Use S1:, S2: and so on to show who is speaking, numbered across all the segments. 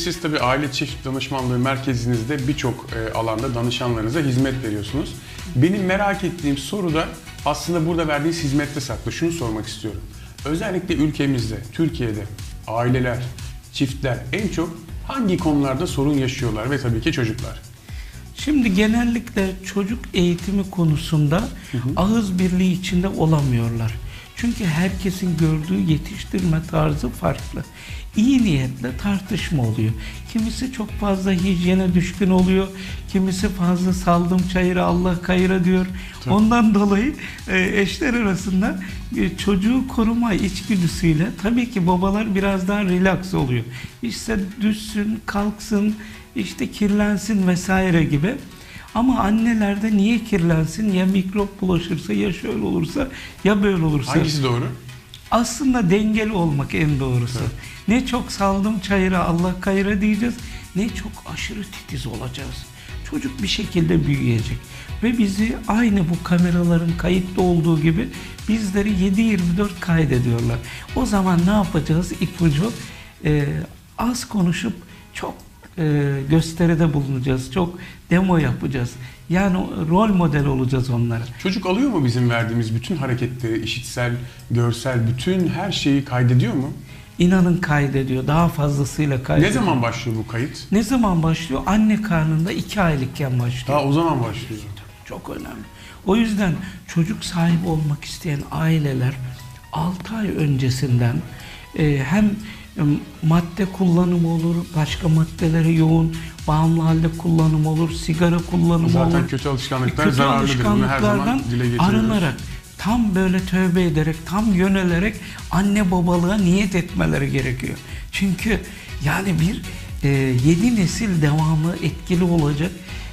S1: Siz tabii aile çift danışmanlığı merkezinizde birçok e, alanda danışanlarınıza hizmet veriyorsunuz. Benim merak ettiğim soru da aslında burada verdiğiniz hizmette saklı. Şunu sormak istiyorum. Özellikle ülkemizde, Türkiye'de aileler, çiftler en çok hangi konularda sorun yaşıyorlar ve tabii ki çocuklar?
S2: Şimdi genellikle çocuk eğitimi konusunda ağız birliği içinde olamıyorlar. Çünkü herkesin gördüğü yetiştirme tarzı farklı. İyi niyetle tartışma oluyor. Kimisi çok fazla hijyene düşkün oluyor. Kimisi fazla saldım çayıra Allah kayıra diyor. Ondan dolayı e, eşler arasında e, çocuğu koruma içgüdüsüyle tabii ki babalar biraz daha relax oluyor. İşte düşsün, kalksın, işte kirlensin vesaire gibi. Ama annelerde niye kirlensin? Ya mikrop bulaşırsa, ya şöyle olursa, ya böyle olursa.
S1: Hangisi doğru?
S2: Aslında dengeli olmak en doğrusu. Ne çok saldım çayıra Allah kayıra diyeceğiz, ne çok aşırı titiz olacağız. Çocuk bir şekilde büyüyecek. Ve bizi aynı bu kameraların kayıtlı olduğu gibi bizleri 7-24 kaydediyorlar. O zaman ne yapacağız? İpucu e, az konuşup çok e, gösteride bulunacağız. Çok demo yapacağız. Yani rol model olacağız onlara.
S1: Çocuk alıyor mu bizim verdiğimiz bütün hareketleri, işitsel, görsel, bütün her şeyi kaydediyor mu?
S2: İnanın kaydediyor. Daha fazlasıyla kaydediyor.
S1: Ne zaman başlıyor bu kayıt?
S2: Ne zaman başlıyor? Anne karnında iki aylıkken başlıyor.
S1: Daha o zaman başlıyor.
S2: Çok önemli. O yüzden çocuk sahibi olmak isteyen aileler 6 ay öncesinden e, hem madde kullanımı olur, başka maddelere yoğun, bağımlı halde kullanım olur, sigara kullanımı
S1: Zaten
S2: olur.
S1: kötü alışkanlıklar
S2: Kötü
S1: zararlıdır. Bunu her zaman dile getiriyoruz.
S2: arınarak, tam böyle tövbe ederek, tam yönelerek anne babalığa niyet etmeleri gerekiyor. Çünkü yani bir e, yedi nesil devamı etkili olacak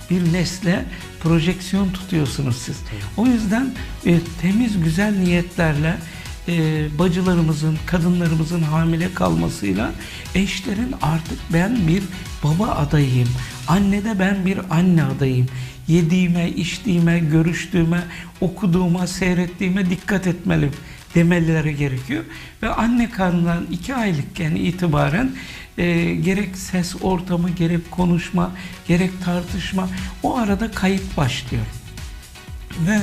S2: bir nesle projeksiyon tutuyorsunuz siz. O yüzden e, temiz güzel niyetlerle e, bacılarımızın, kadınlarımızın hamile kalmasıyla eşlerin artık ben bir baba adayıyım. Annede ben bir anne adayım. Yediğime, içtiğime, görüştüğüme, okuduğuma, seyrettiğime dikkat etmeliyim demeleri gerekiyor. Ve anne karnından iki aylıkken itibaren e, gerek ses ortamı, gerek konuşma, gerek tartışma o arada kayıt başlıyor ve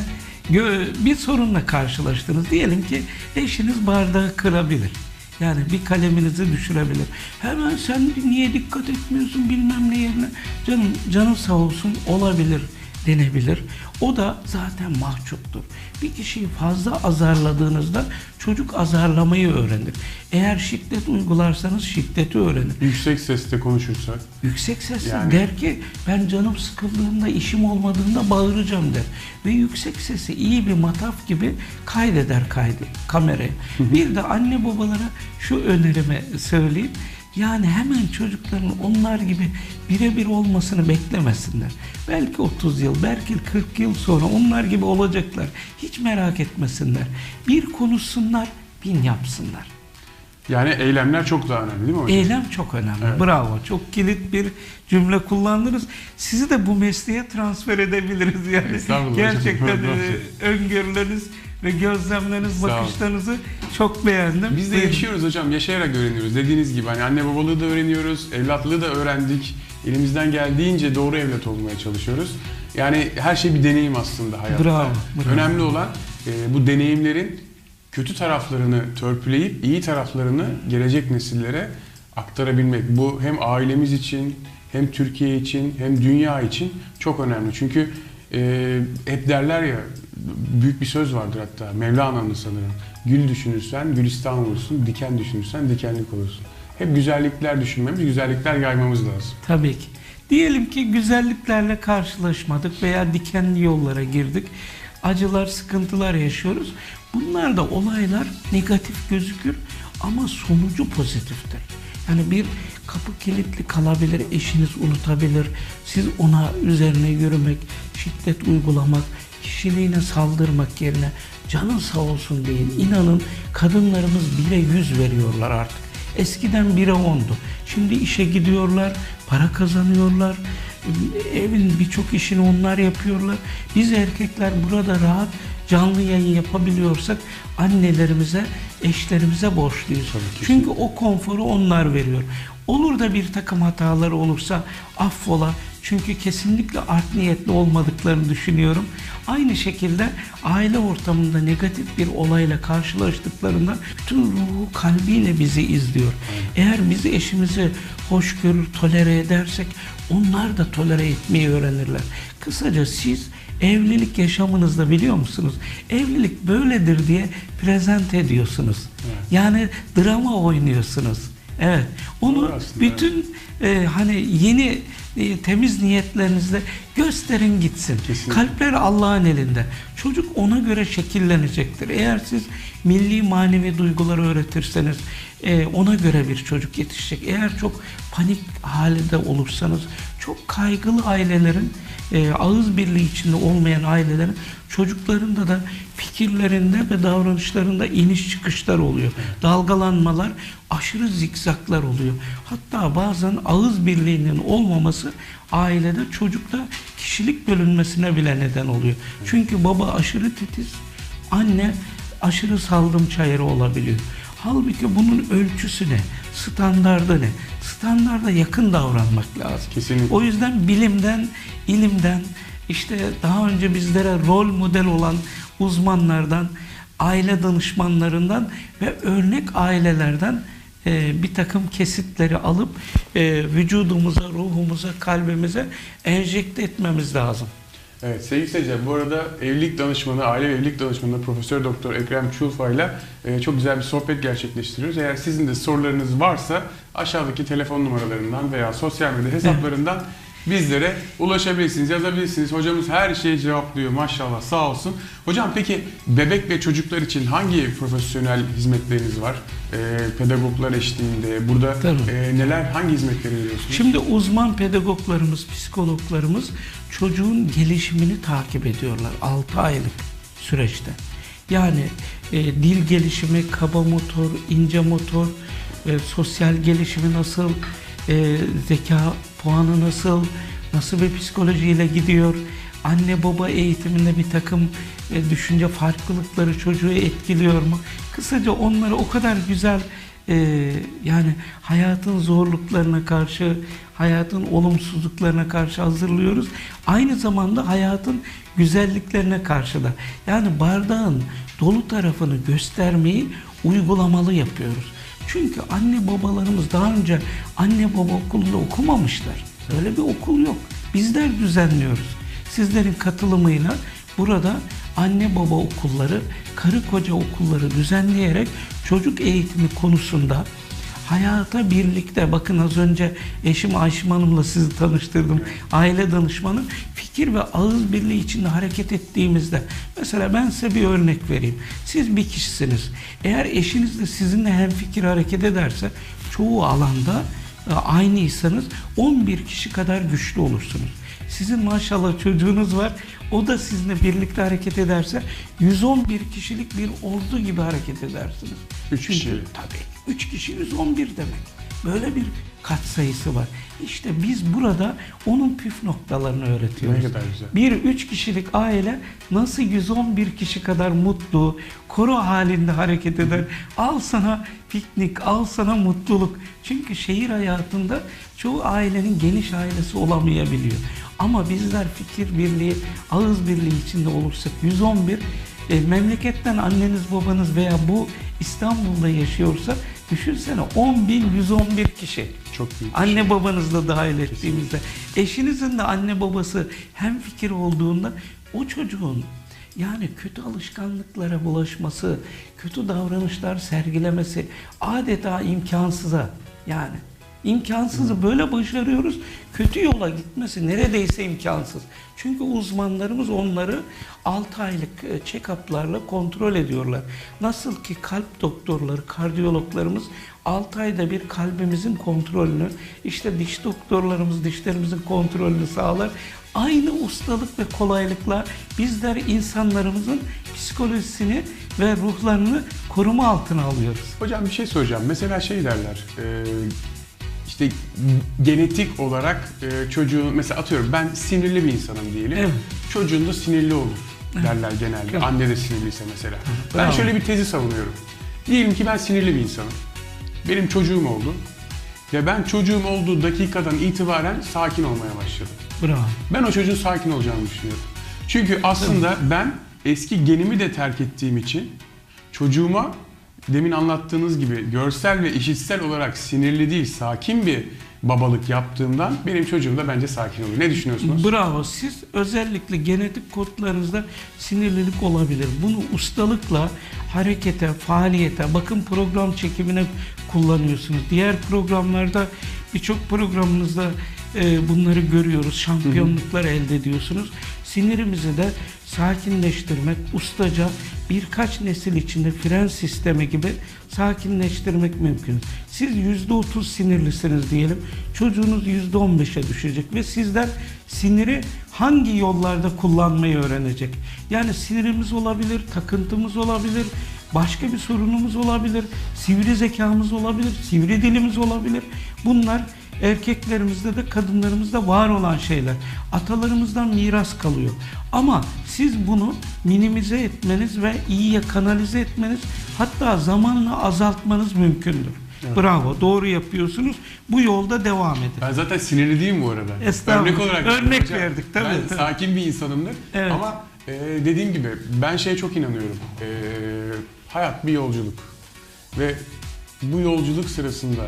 S2: bir sorunla karşılaştınız. Diyelim ki eşiniz bardağı kırabilir. Yani bir kaleminizi düşürebilir. Hemen sen niye dikkat etmiyorsun bilmem ne yerine. Canım, canı sağ olsun olabilir denebilir. O da zaten mahcuptur. Bir kişiyi fazla azarladığınızda çocuk azarlamayı öğrenir. Eğer şiddet uygularsanız şiddeti öğrenir.
S1: Yüksek sesle konuşursak.
S2: Yüksek sesle
S1: Yani-
S2: der ki ben canım sıkıldığında işim olmadığında bağıracağım der. Ve yüksek sesi iyi bir mataf gibi kaydeder kaydı kameraya. Bir de anne babalara şu önerimi söyleyeyim. Yani hemen çocukların onlar gibi birebir olmasını beklemesinler. Belki 30 yıl, belki 40 yıl sonra onlar gibi olacaklar. Hiç merak etmesinler. Bir konuşsunlar, bin yapsınlar.
S1: Yani eylemler çok daha önemli değil mi hocam?
S2: Eylem çok önemli.
S1: Evet.
S2: Bravo. Çok kilit bir cümle kullandınız. Sizi de bu mesleğe transfer edebiliriz yani.
S1: Hocam.
S2: Gerçekten e, öngörüleriniz ve gözlemleriniz,
S1: Sağ olun.
S2: bakışlarınızı çok beğendim.
S1: Biz de
S2: Buyurun.
S1: yaşıyoruz hocam, yaşayarak öğreniyoruz. Dediğiniz gibi hani anne babalığı da öğreniyoruz, evlatlığı da öğrendik. Elimizden geldiğince doğru evlat olmaya çalışıyoruz. Yani her şey bir deneyim aslında hayatta.
S2: Bravo, bravo.
S1: Önemli olan e, bu deneyimlerin kötü taraflarını törpüleyip iyi taraflarını gelecek nesillere aktarabilmek. Bu hem ailemiz için, hem Türkiye için, hem dünya için çok önemli. Çünkü e, hep derler ya, büyük bir söz vardır hatta, Mevlana'nın sanırım. Gül düşünürsen gülistan olursun, diken düşünürsen dikenlik olursun. Hep güzellikler düşünmemiz, güzellikler yaymamız lazım.
S2: Tabii ki. Diyelim ki güzelliklerle karşılaşmadık veya dikenli yollara girdik. Acılar, sıkıntılar yaşıyoruz. Bunlar da olaylar negatif gözükür ama sonucu pozitiftir. Yani bir kapı kilitli kalabilir, eşiniz unutabilir. Siz ona üzerine yürümek, şiddet uygulamak, kişiliğine saldırmak yerine canın sağ olsun deyin. İnanın kadınlarımız bile yüz veriyorlar artık. Eskiden bire ondu. Şimdi işe gidiyorlar, para kazanıyorlar. Evin birçok işini onlar yapıyorlar. Biz erkekler burada rahat canlı yayın yapabiliyorsak annelerimize, eşlerimize borçluyuz.
S1: Tabii.
S2: Çünkü o konforu onlar veriyor. Olur da bir takım hatalar olursa affola. Çünkü kesinlikle art niyetli olmadıklarını düşünüyorum. Aynı şekilde aile ortamında negatif bir olayla karşılaştıklarında bütün ruhu kalbiyle bizi izliyor. Eğer biz eşimizi hoş görür, tolere edersek onlar da tolere etmeyi öğrenirler. Kısaca siz evlilik yaşamınızda biliyor musunuz? Evlilik böyledir diye prezent ediyorsunuz. Yani drama oynuyorsunuz. Evet. Onu
S1: aslında,
S2: bütün e, hani yeni e, temiz niyetlerinizle gösterin gitsin.
S1: Kesinlikle.
S2: Kalpler Allah'ın elinde. Çocuk ona göre şekillenecektir. Eğer siz milli manevi duyguları öğretirseniz e, ona göre bir çocuk yetişecek. Eğer çok panik halinde olursanız çok kaygılı ailelerin e, ağız birliği içinde olmayan ailelerin çocuklarında da fikirlerinde ve davranışlarında iniş çıkışlar oluyor. Dalgalanmalar, aşırı zikzaklar oluyor. Hatta bazen ağız birliğinin olmaması ailede çocukta kişilik bölünmesine bile neden oluyor. Çünkü baba aşırı titiz, anne aşırı saldım çayırı olabiliyor. Halbuki bunun ölçüsü ne? Standardı ne? Standarda yakın davranmak lazım.
S1: Kesinlikle.
S2: O yüzden bilimden, ilimden, işte daha önce bizlere rol model olan uzmanlardan, aile danışmanlarından ve örnek ailelerden e, bir takım kesitleri alıp e, vücudumuza, ruhumuza, kalbimize enjekte etmemiz lazım.
S1: Evet sevgili seyirciler bu arada evlilik danışmanı, aile evlilik danışmanı Profesör Doktor Ekrem Çulfa ile e, çok güzel bir sohbet gerçekleştiriyoruz. Eğer sizin de sorularınız varsa aşağıdaki telefon numaralarından veya sosyal medya hesaplarından bizlere ulaşabilirsiniz, yazabilirsiniz. Hocamız her şeyi cevaplıyor maşallah sağ olsun. Hocam peki bebek ve çocuklar için hangi profesyonel hizmetleriniz var? E, pedagoglar eşliğinde burada
S2: Tabii.
S1: e, neler, hangi hizmetleri veriyorsunuz?
S2: Şimdi uzman pedagoglarımız, psikologlarımız çocuğun gelişimini takip ediyorlar 6 aylık süreçte. Yani e, dil gelişimi, kaba motor, ince motor, e, sosyal gelişimi nasıl, e, zeka puanı nasıl, nasıl bir psikolojiyle gidiyor, anne baba eğitiminde bir takım e, düşünce farklılıkları çocuğu etkiliyor mu? Kısaca onları o kadar güzel e, yani hayatın zorluklarına karşı, hayatın olumsuzluklarına karşı hazırlıyoruz. Aynı zamanda hayatın güzelliklerine karşı da. Yani bardağın dolu tarafını göstermeyi uygulamalı yapıyoruz. Çünkü anne babalarımız daha önce anne baba okulunda okumamışlar. Öyle bir okul yok. Bizler düzenliyoruz. Sizlerin katılımıyla burada anne baba okulları, karı koca okulları düzenleyerek çocuk eğitimi konusunda hayata birlikte bakın az önce eşim Ayşim Hanım'la sizi tanıştırdım. Aile danışmanı fikir ve ağız birliği içinde hareket ettiğimizde mesela ben size bir örnek vereyim. Siz bir kişisiniz. Eğer eşiniz de sizinle hem fikir hareket ederse çoğu alanda e, aynıysanız 11 kişi kadar güçlü olursunuz. Sizin maşallah çocuğunuz var. O da sizinle birlikte hareket ederse 111 kişilik bir ordu gibi hareket edersiniz.
S1: Üç
S2: Çünkü
S1: kişi.
S2: tabii 3 kişi 111 demek. Böyle bir katsayısı var. İşte biz burada onun püf noktalarını öğretiyoruz.
S1: Ne kadar güzel.
S2: Bir üç kişilik aile nasıl 111 kişi kadar mutlu, koro halinde hareket eder. Al sana piknik, al sana mutluluk. Çünkü şehir hayatında çoğu ailenin geniş ailesi olamayabiliyor. Ama bizler fikir birliği, ağız birliği içinde olursak 111 e, memleketten anneniz babanız veya bu İstanbul'da yaşıyorsa düşünsene 10.111 kişi.
S1: Çok büyük. bir şey.
S2: Anne babanızla dahil ettiğimizde, eşinizin de anne babası hem fikir olduğunda o çocuğun yani kötü alışkanlıklara bulaşması, kötü davranışlar sergilemesi adeta imkansıza yani imkansızı böyle başarıyoruz. Kötü yola gitmesi neredeyse imkansız. Çünkü uzmanlarımız onları 6 aylık e, check-up'larla kontrol ediyorlar. Nasıl ki kalp doktorları, kardiyologlarımız 6 ayda bir kalbimizin kontrolünü, işte diş doktorlarımız dişlerimizin kontrolünü sağlar. Aynı ustalık ve kolaylıkla bizler insanlarımızın psikolojisini ve ruhlarını koruma altına alıyoruz.
S1: Hocam bir şey soracağım. Mesela şey derler. e, işte genetik olarak e, çocuğun mesela atıyorum ben sinirli bir insanım diyelim.
S2: Evet.
S1: Çocuğun da sinirli olur. derler genelde.
S2: Evet.
S1: Anne de sinirliyse mesela. Ben
S2: Bravo.
S1: şöyle bir tezi savunuyorum. Diyelim ki ben sinirli bir insanım. Benim çocuğum oldu. Ve ben çocuğum olduğu dakikadan itibaren sakin olmaya başladım.
S2: Bravo.
S1: Ben o çocuğun sakin olacağını düşünüyorum. Çünkü aslında ben eski genimi de terk ettiğim için çocuğuma demin anlattığınız gibi görsel ve işitsel olarak sinirli değil sakin bir babalık yaptığımdan benim çocuğum da bence sakin oluyor. Ne düşünüyorsunuz?
S2: Bravo. Siz özellikle genetik kodlarınızda sinirlilik olabilir. Bunu ustalıkla harekete, faaliyete, bakın program çekimine kullanıyorsunuz. Diğer programlarda birçok programınızda e, bunları görüyoruz. Şampiyonluklar elde ediyorsunuz. Sinirimizi de sakinleştirmek, ustaca birkaç nesil içinde fren sistemi gibi sakinleştirmek mümkün. Siz %30 sinirlisiniz diyelim. Çocuğunuz %15'e düşecek ve sizden siniri hangi yollarda kullanmayı öğrenecek. Yani sinirimiz olabilir, takıntımız olabilir, başka bir sorunumuz olabilir, sivri zekamız olabilir, sivri dilimiz olabilir. Bunlar erkeklerimizde de kadınlarımızda var olan şeyler. Atalarımızdan miras kalıyor. Ama siz bunu minimize etmeniz ve iyiye kanalize etmeniz hatta zamanla azaltmanız mümkündür. Bravo, doğru yapıyorsunuz. Bu yolda devam edin.
S1: Ben zaten sinirli değilim bu arada.
S2: Estağfurullah.
S1: Örnek olarak
S2: Örnek
S1: hocam,
S2: verdik, tabii,
S1: Ben
S2: tabii.
S1: sakin bir insanımdır.
S2: Evet.
S1: Ama e, dediğim gibi ben şeye çok inanıyorum. E, hayat bir yolculuk. Ve bu yolculuk sırasında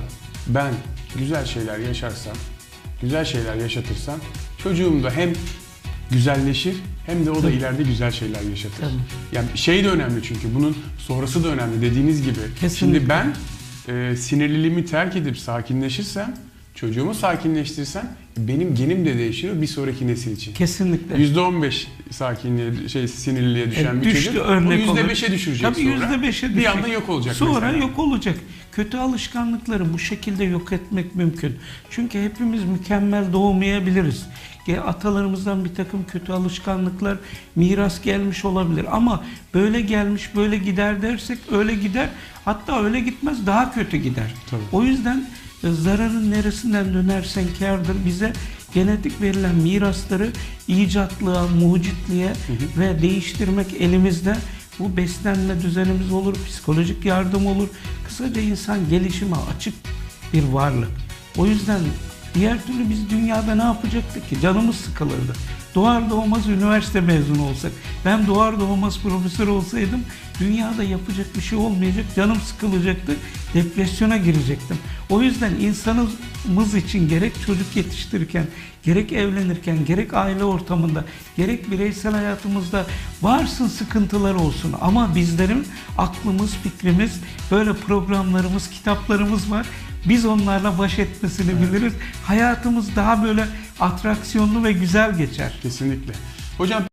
S1: ben güzel şeyler yaşarsam, güzel şeyler yaşatırsam çocuğum da hem güzelleşir hem de o da ileride güzel şeyler yaşatır.
S2: Tabii.
S1: Yani şey de önemli çünkü bunun sonrası da önemli dediğiniz gibi.
S2: Kesinlikle.
S1: Şimdi ben e, sinirliliğimi terk edip sakinleşirsem, çocuğumu sakinleştirsem benim genim de değişiyor bir sonraki nesil için.
S2: Kesinlikle.
S1: %15 sakinliğe, şey sinirliliğe düşen
S2: E,
S1: bir
S2: düştü
S1: çocuk
S2: örnek olur.
S1: %5'e düşürecek
S2: Tabii
S1: sonra.
S2: %5'e
S1: Bir anda yok olacak
S2: Sonra
S1: mesela.
S2: yok olacak. Kötü alışkanlıkları bu şekilde yok etmek mümkün. Çünkü hepimiz mükemmel doğmayabiliriz. Atalarımızdan bir takım kötü alışkanlıklar miras gelmiş olabilir. Ama böyle gelmiş böyle gider dersek öyle gider. Hatta öyle gitmez daha kötü gider.
S1: Tabii.
S2: O yüzden zararın neresinden dönersen kârdır. Bize genetik verilen mirasları icatlığa, mucitliğe ve değiştirmek elimizde. Bu beslenme düzenimiz olur, psikolojik yardım olur. Kısaca insan gelişime açık bir varlık. O yüzden diğer türlü biz dünyada ne yapacaktık ki? Canımız sıkılırdı. Doğar doğmaz üniversite mezunu olsak, ben doğar doğmaz profesör olsaydım dünyada yapacak bir şey olmayacak, canım sıkılacaktı, depresyona girecektim. O yüzden insanımız için gerek çocuk yetiştirirken, gerek evlenirken, gerek aile ortamında, gerek bireysel hayatımızda varsın sıkıntılar olsun. Ama bizlerin aklımız, fikrimiz, böyle programlarımız, kitaplarımız var. Biz onlarla baş etmesini biliriz. Hayatımız daha böyle atraksiyonlu ve güzel geçer.
S1: Kesinlikle. Hocam